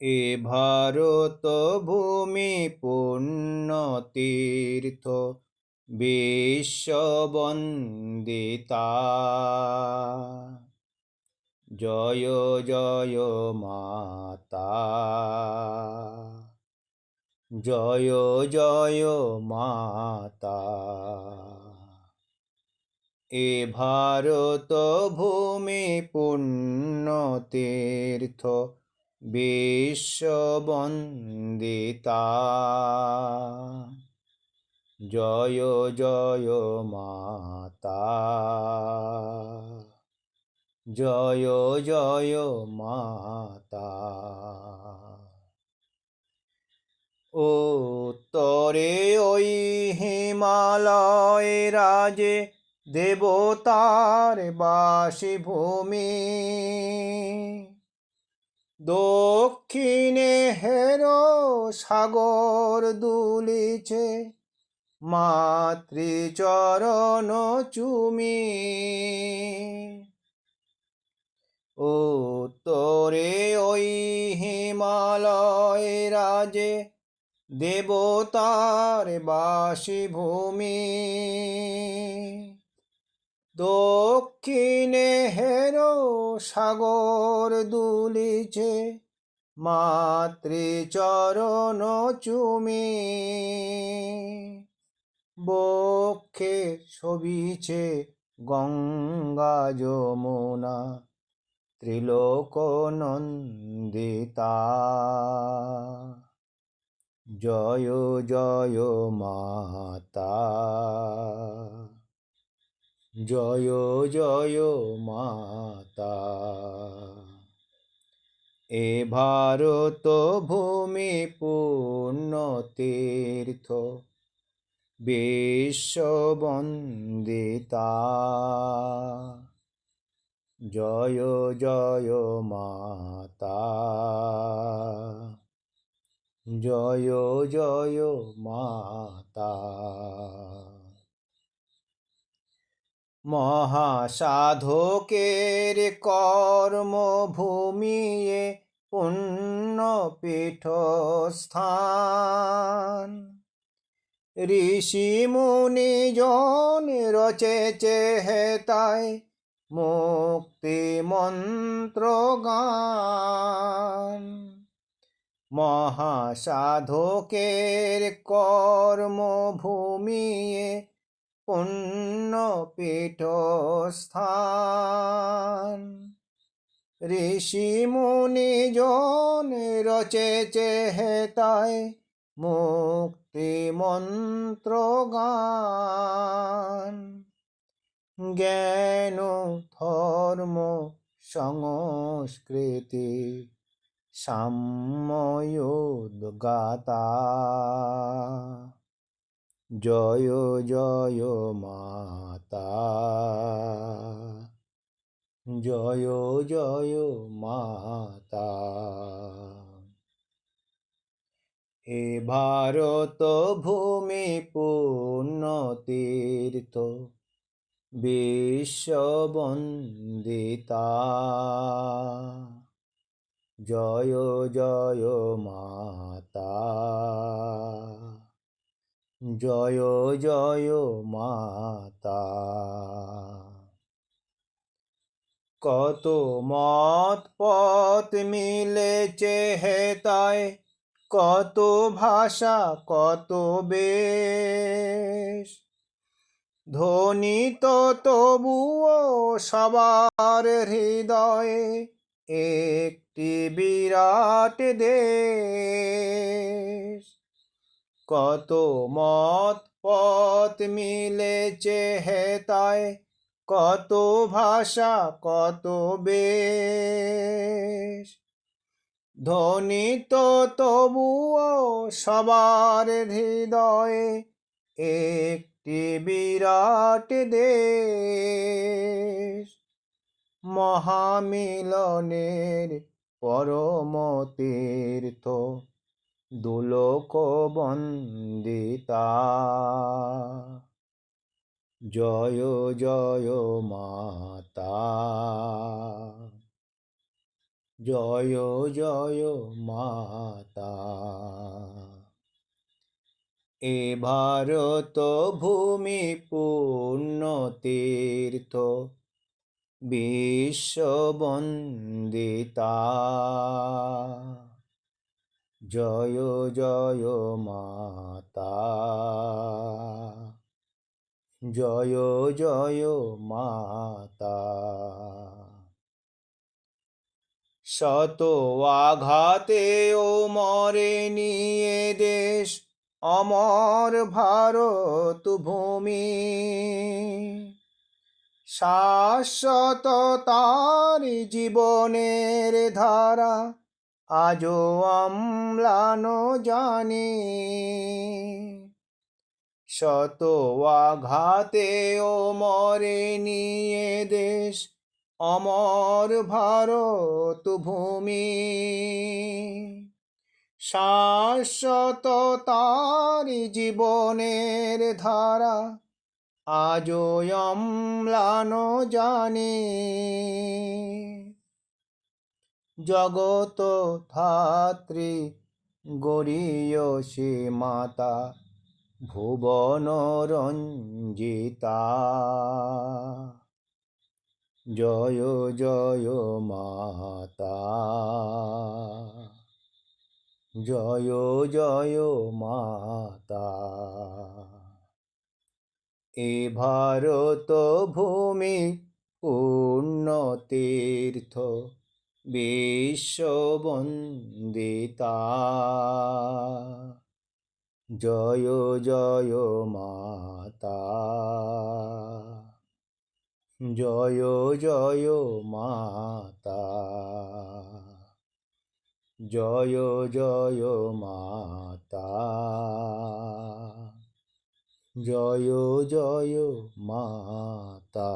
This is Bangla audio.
এ ভারত ভূমি পূর্ণ তীর্থ বিশ্ববন্দিতা জয় জয় মাতা। জয় জয় মাতা। এ ভারত ভূমি পূর্ণ তীর্থ বিশ্ববন্দিতা। জয় জয় মাতা। জয় জয় মাতা। ও তরে ওই হিমালয় রাজে দেবতার বাসী ভূমি দক্ষিণে হের সাগর দুলিছে মাতৃচরণ চুমি। ও তোরে ওই হিমালয় রাজে দেবতার বাসী ভূমি দক্ষিণে হেরো সাগর দুলিছে, মাতৃচরণ চুমি। বক্ষে ছবিছে গঙ্গা যমুনা ত্রিলোক নন্দিতা জয় জয়, মাতা। জয় জয় মাতা। এ ভারত ভূমি পূর্ণ তীর্থ বিশ্ববন্দিতা জয় জয় মাতা। জয় জয় মাতা। মহাসাধকের কর্মভূমি এ পুণ্যপীঠস্থান ঋষি মুনি জন রচেছে হেতায় মুক্তি মন্ত্র গান। মহাসাধকের এ পুণ্যপীঠস্থান। ঋষি মুনি জন রচেছে হেতায় মুক্তি মন্ত্র গান। জ্ঞান ধর্ম সংস্কৃতি সাম্যয়োদ্গাতা। জয় জয় মাতা। জয় জয় মাতা। এ ভারত ভূমি পূর্ণ তীর্থ বিশ্ববন্দিতা জয় জয় মাতা। জয় জয় মাতা। কত মত পথ মিলেছে হেতায় কত ভাষা, কত বেশ। ধ্বনিত তবুও সবার হৃদয়ে একটি বিরাট দেশ। কত মত পথ মিলেছে হেতায় কত ভাষা, কত বেশ। ধ্বনিত তবুও সবার হৃদয়ে একটি বিরাট দেশ। মহামিলনের পরম তীর্থ দুলোক বন্দিতা জয় জয় মাতা। জয় জয় মাতা। এ ভারত ভূমি তীর্থ বিশ্ববন্দিতা জয় জয় মাতা। জয় জয় মাতা। শত আঘাতে ও মরে নিয়ে দেশ, অমর ভারত ভূমি। শাশ্বত তার জীবনের ধারা আজও আমলানো জানি শত আঘাতে ও মরে নিয়ে দেশ অমর ভারত ভূমি। শাশ্বত তার জীবনের ধারা আজও অম্লানো জানি জগত ধাত্রী গড়িয় সে মাতা ভুবন রঞ্জিতা জয় জয় মাতা জয় জয় মাতা এ ভারত ভূমি পূর্ণ তীর্থ বিশ্ববন্দিতা। জয় জয় মাতা। জয় জয় মাতা। জয় জয় মাতা। জয় জয় মাতা।